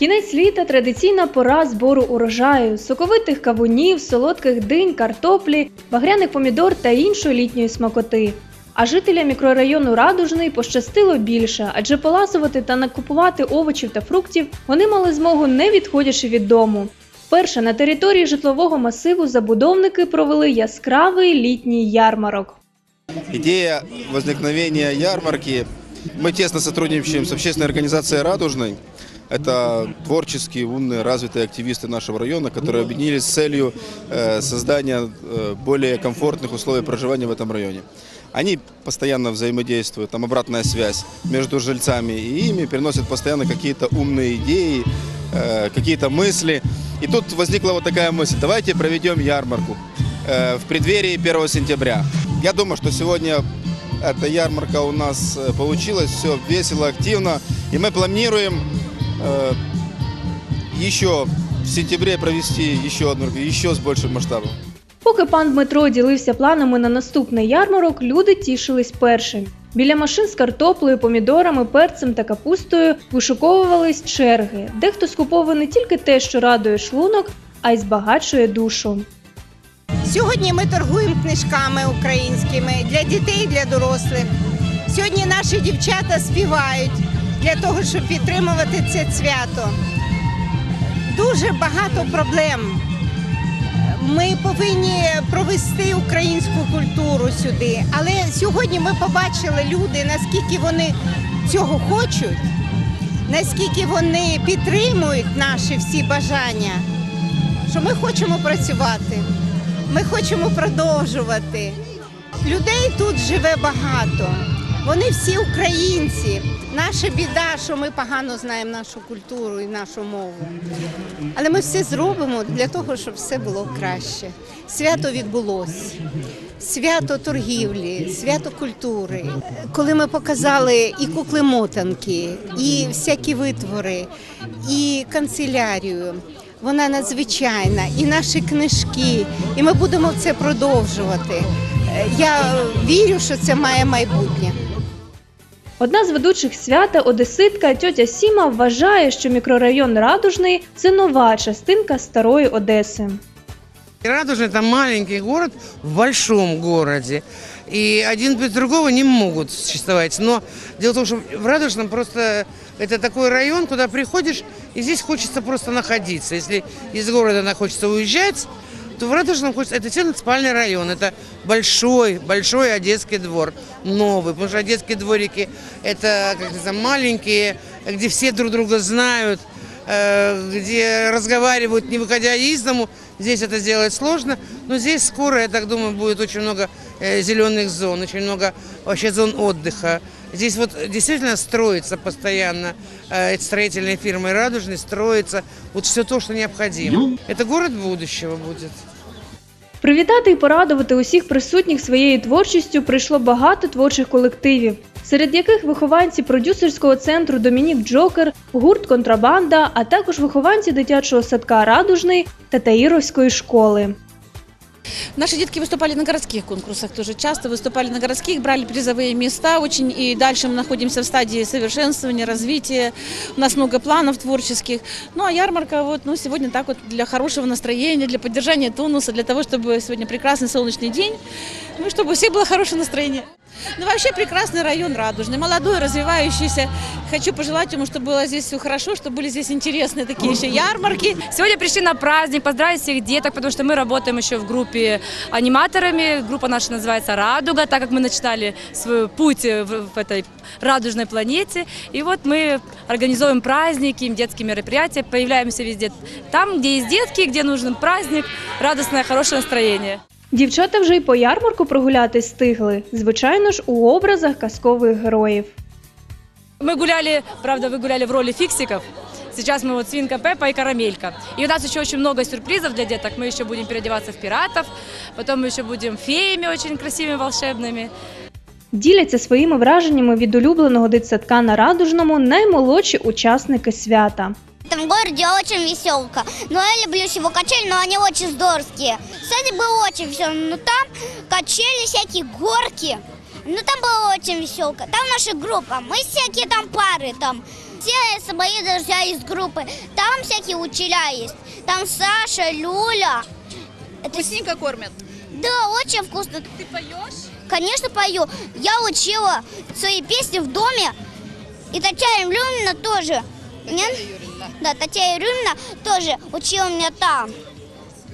Кінець літа традиційна пора збору урожаю, соковитих кавунів, солодких динь, картоплі, багряних помідор та іншої літньої смакоти. А жителям мікрорайону Радужний пощастило більше, адже поласувати та накупувати овочів та фруктів вони мали змогу не відходячи від дому. Вперше на території житлового масиву забудовники провели яскравий літній ярмарок. Идея возникновения ярмарки. Мы тесно сотрудничаем с общественной организацией «Радужный». Это творческие, умные, развитые активисты нашего района, которые объединились с целью э, создания э, более комфортных условий проживания в этом районе. Они постоянно взаимодействуют, там обратная связь между жильцами и ими, приносят постоянно какие-то умные идеи, э, какие-то мысли. И тут возникла вот такая мысль, давайте проведем ярмарку в преддверии 1 сентября. Я думаю, что сегодня эта ярмарка у нас получилась, все весело, активно. И мы планируем еще в сентябре провести еще одну, еще с большим масштабом. Поки пан Дмитро ділився планами на наступний ярмарок, люди тішились першим. Біля машин з картоплею, помідорами, перцем та капустою вишуковувались черги. Дехто скуповує не тільки те, що радує шлунок, а й збагачує душу. Сьогодні ми торгуємо книжками українськими для дітей і для дорослих. Сьогодні наші дівчата співають для того, щоб підтримувати це свято. Дуже багато проблем. Ми повинні провести українську культуру сюди. Але сьогодні ми побачили люди, наскільки вони цього хочуть, наскільки вони підтримують наші всі бажання, що ми хочемо працювати. Ми хочемо продовжувати. Людей тут живе багато. Вони всі українці. Наша біда, що ми погано знаємо нашу культуру і нашу мову. Але ми все зробимо для того, щоб все було краще. Свято відбулося. Свято торгівлі, свято культури. Коли ми показали і кукли-мотанки, і всякі витвори, і канцелярію, вона надзвичайна, і наші книжки, і ми будемо це продовжувати. Е, Я вірю, що це має майбутнє. Одна з ведучих свята, одеситка тьотя Сіма, вважає, що мікрорайон Радужний це нова частинка старої Одеси. Радужный это маленький город в большом городе. И один без другого не могут существовать. Но дело в том, что в Радужном просто это такой район, куда приходишь, и здесь хочется просто находиться. Если из города на- хочется уезжать, то в Радужном хочется... Это все спальный район. Это большой, большой Одесский двор. Новый. Потому что одесские дворики это как-то маленькие, где все друг друга знают э, где разговаривают, не выходя из дому. Здесь это сделать сложно, но здесь скоро, я так думаю, будет очень много э, зеленых зон, очень много вообще зон отдыха. Здесь вот действительно строится постоянно э, эти строительные фирмы «Радужный», строится вот все то, что необходимо. Это город будущего будет. Привітати і порадувати усіх присутніх своєю творчістю прийшло багато творчих колективів, серед яких вихованці продюсерського центру Домінік Джокер, гурт Контрабанда, а також вихованці дитячого садка Радужний та Таїровської школи. Наши детки выступали на городских конкурсах тоже часто, выступали на городских, брали призовые места очень, и дальше мы находимся в стадии совершенствования, развития, у нас много планов творческих. Ну а ярмарка вот, ну сегодня так вот для хорошего настроения, для поддержания тонуса, для того, чтобы сегодня прекрасный солнечный день, ну и чтобы у всех было хорошее настроение. Ну вообще прекрасный район Радужный, молодой, развивающийся. Хочу пожелать ему, чтобы было здесь все хорошо, чтобы были здесь интересные такие еще ярмарки. Сегодня пришли на праздник, поздравить всех деток, потому что мы работаем еще в группе аниматорами. Группа наша называется «Радуга», так как мы начинали свой путь в, в этой радужной планете. И вот мы организуем праздники, детские мероприятия, появляемся везде. Там, где есть детки, где нужен праздник, радостное, хорошее настроение. Дівчата вже й по ярмарку прогуляти стигли, звичайно ж, у образах казкових героїв. Мы гуляли, правда, вы гуляли в роли фиксиков. Сейчас мы вот свинка Пеппа и карамелька. И у нас еще очень много сюрпризов для деток. Мы еще будем переодеваться в пиратов, потом мы еще будем феями очень красивыми, волшебными. Діляться своїми враженнями від улюбленого дитсадка на радужному наймолодші учасники свята. Этом городе очень веселка. Но я люблю всего качели, но они очень здоровские. Кстати, было очень весело. Но там качели, всякие горки. Ну, там было очень веселка. Там наша группа. Мы всякие там пары там. Все мои друзья из группы. Там всякие учителя есть. Там Саша, Люля. Это... Вкусненько кормят. Да, очень вкусно. Ты поешь? Конечно, пою. Я учила свои песни в доме. И Татьяна Юрьевна тоже. Мне- Да, Татьяна Юрьевна тоже учила меня там.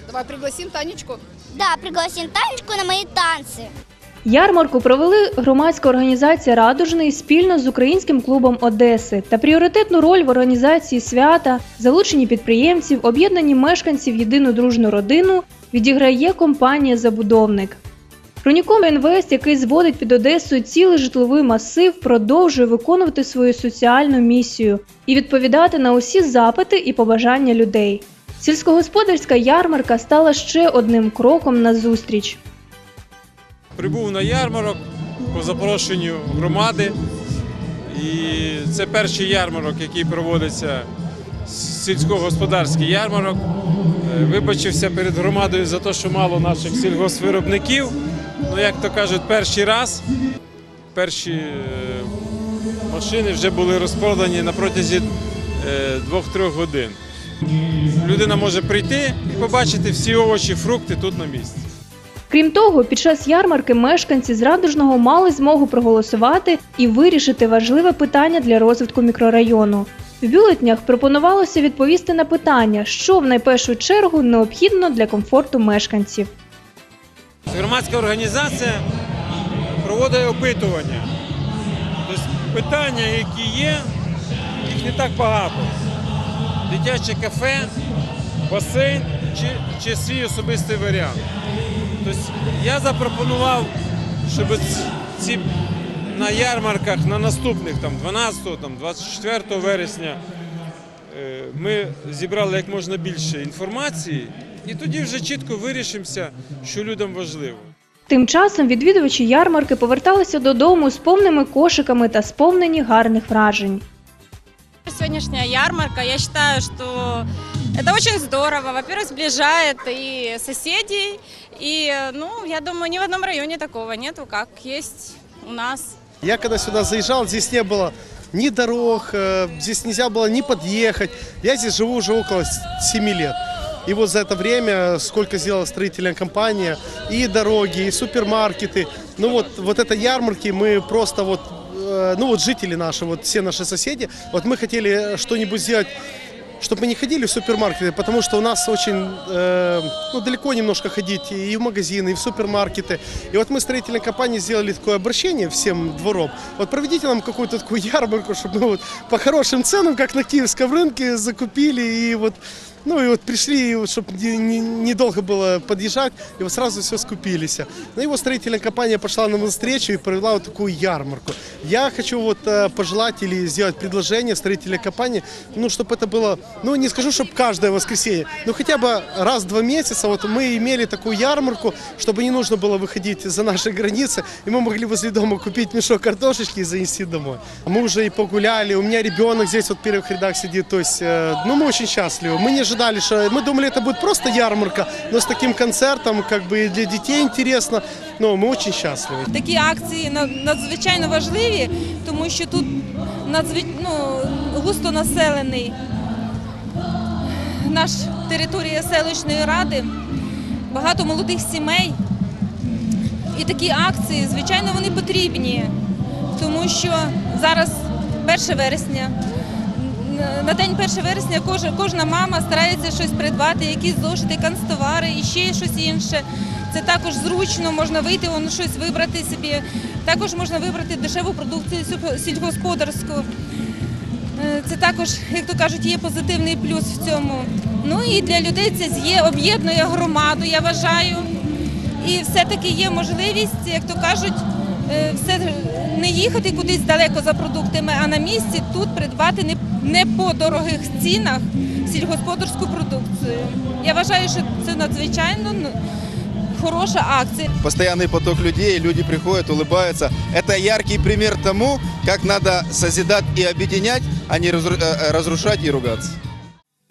Давай пригласим Танечку. Да, пригласим Танечку на мои танцы. Ярмарку провели громадська організація Радужний спільно з українським клубом Одеси та пріоритетну роль в організації свята, залученні підприємців, об'єднані мешканців в єдину дружну родину відіграє компанія Забудовник. Хроніком Інвест, який зводить під Одесою цілий житловий масив, продовжує виконувати свою соціальну місію і відповідати на усі запити і побажання людей. Сільськогосподарська ярмарка стала ще одним кроком на зустріч. Прибув на ярмарок по запрошенню громади. І це перший ярмарок, який проводиться сільськогосподарський ярмарок. Е, Вибачився перед громадою за те, що мало наших сільгоспвиробників. Ну, як то кажуть, перший раз. Перші е, машини вже були розпродані на протязі е, 2-3 годин. Людина може прийти і побачити всі овочі, фрукти тут на місці. Крім того, під час ярмарки мешканці з Радужного мали змогу проголосувати і вирішити важливе питання для розвитку мікрорайону. В бюлетнях пропонувалося відповісти на питання, що в найпершу чергу необхідно для комфорту мешканців. Громадська організація проводить опитування. Тобто питання, які є, їх не так багато. Дитяче кафе, басейн чи, чи свій особистий варіант. Тобто я запропонував, щоб ці на ярмарках на наступних там 12, там 24 вересня е, ми зібрали як можна більше інформації, і тоді вже чітко вирішимося, що людям важливо. Тим часом відвідувачі ярмарки поверталися додому з повними кошиками та сповнені гарних вражень. Сегодняшняя ярмарка, я считаю, что это очень здорово. Во-первых, сближает и соседей, и, ну, я думаю, ни в одном районе такого нету, как есть у нас. Я когда сюда заезжал, здесь не было ни дорог, э, здесь нельзя было ни подъехать. Я здесь живу уже около 7 лет. И вот за это время сколько сделала строительная компания, и дороги, и супермаркеты. Ну вот, вот это ярмарки мы просто вот, э, ну вот жители наши, вот все наши соседи, вот мы хотели что-нибудь сделать чтобы мы не ходили в супермаркеты, потому что у нас очень э, ну, далеко немножко ходить и в магазины, и в супермаркеты. И вот мы строительной компании сделали такое обращение всем двором. Вот проведите нам какую-то такую ярмарку, чтобы мы вот по хорошим ценам, как на киевском рынке, закупили и вот ну и вот пришли, чтобы недолго было подъезжать, и вот сразу все скупились. Ну вот строительная компания пошла нам навстречу и провела вот такую ярмарку. Я хочу вот э, пожелать или сделать предложение строительной компании, ну чтобы это было, ну не скажу, чтобы каждое воскресенье, но хотя бы раз в два месяца вот мы имели такую ярмарку, чтобы не нужно было выходить за наши границы, и мы могли возле дома купить мешок картошечки и занести домой. Мы уже и погуляли, у меня ребенок здесь вот в первых рядах сидит, то есть, э, ну мы очень счастливы. Мы не ожидали, что мы думали, это будет просто ярмарка, но с таким концертом, как бы и для детей интересно, но мы очень счастливы. Такі акції на- надзвичайно важливі, тому що тут надзвич... ну, густо населений наш територія селищної ради, багато молодих сімей. І такі акції, звичайно, вони потрібні, тому що зараз 1 вересня. На день 1 вересня кожна, мама старається щось придбати, якісь зошити, канцтовари і ще щось інше. Це також зручно, можна вийти, воно щось вибрати собі. Також можна вибрати дешеву продукцію сільськогосподарську. Е, Це також, як то кажуть, є позитивний плюс в цьому. Ну і для людей це є об'єднує громаду, я вважаю. І все-таки є можливість, як то кажуть, е, все не їхати кудись далеко за продуктами, а на місці тут придбати не, не по дорогих цінах сільгосподарську продукцію. Я вважаю, що це надзвичайно ну, хороша акція. Постоянный поток людей, люди приходят, улыбаются. Это яркий пример тому, как надо созидать и объединять, а не разру- э, э, разрушать и ругаться.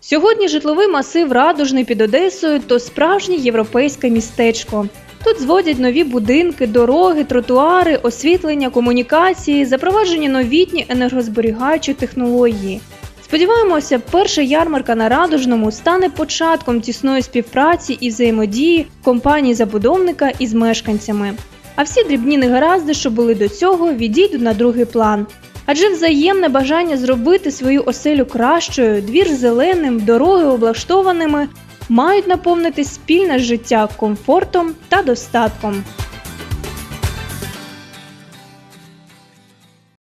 Сьогодні житловий масив Радужний під Одесою то справжнє європейське містечко. Тут зводять нові будинки, дороги, тротуари, освітлення, комунікації, запроваджені новітні енергозберігаючі технології. Сподіваємося, перша ярмарка на радужному стане початком тісної співпраці і взаємодії компанії забудовника із мешканцями. А всі дрібні негаразди, що були до цього, відійдуть на другий план. Адже взаємне бажання зробити свою оселю кращою, двір зеленим, дороги облаштованими, мають наповнити спільне життя комфортом та достатком.